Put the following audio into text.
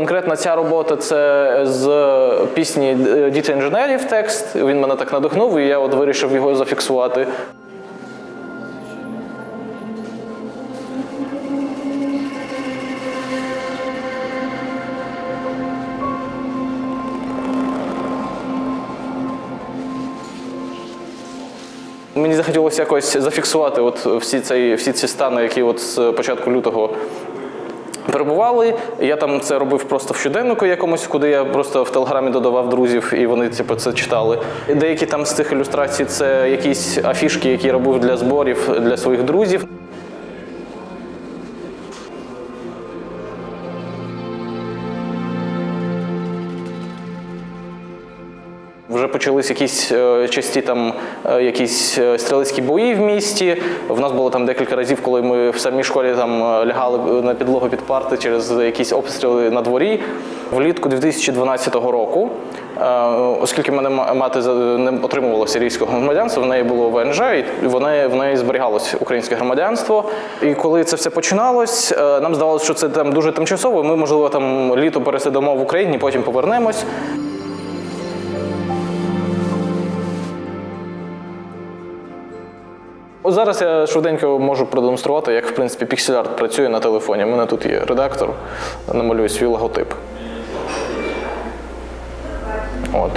конкретно ця робота це з пісні е, Діти інженерів текст. Він мене так надихнув, і я от вирішив його зафіксувати. Мені захотілося якось зафіксувати от всі, цей, всі ці стани, які от з початку лютого перебували. Я там це робив просто в щоденнику якомусь, куди я просто в телеграмі додавав друзів, і вони типу, це читали. Деякі там з цих ілюстрацій це якісь афішки, які я робив для зборів для своїх друзів. Вже почались якісь е, часті там е, якісь е, стрілецькі бої в місті. В нас було там декілька разів, коли ми в самій школі там лягали на підлогу під парти через якісь обстріли на дворі. Влітку 2012 року, оскільки мене ма- мати не отримувала сирійського громадянства, в неї було ВНЖ, і в неї, в неї зберігалось українське громадянство. І коли це все починалось, нам здавалося, що це там дуже тимчасово. Ми, можливо, там літо пересидимо в Україні, потім повернемось. От зараз я швиденько можу продемонструвати, як в принципі піксель-арт працює на телефоні. У мене тут є редактор, намалюю свій логотип. От.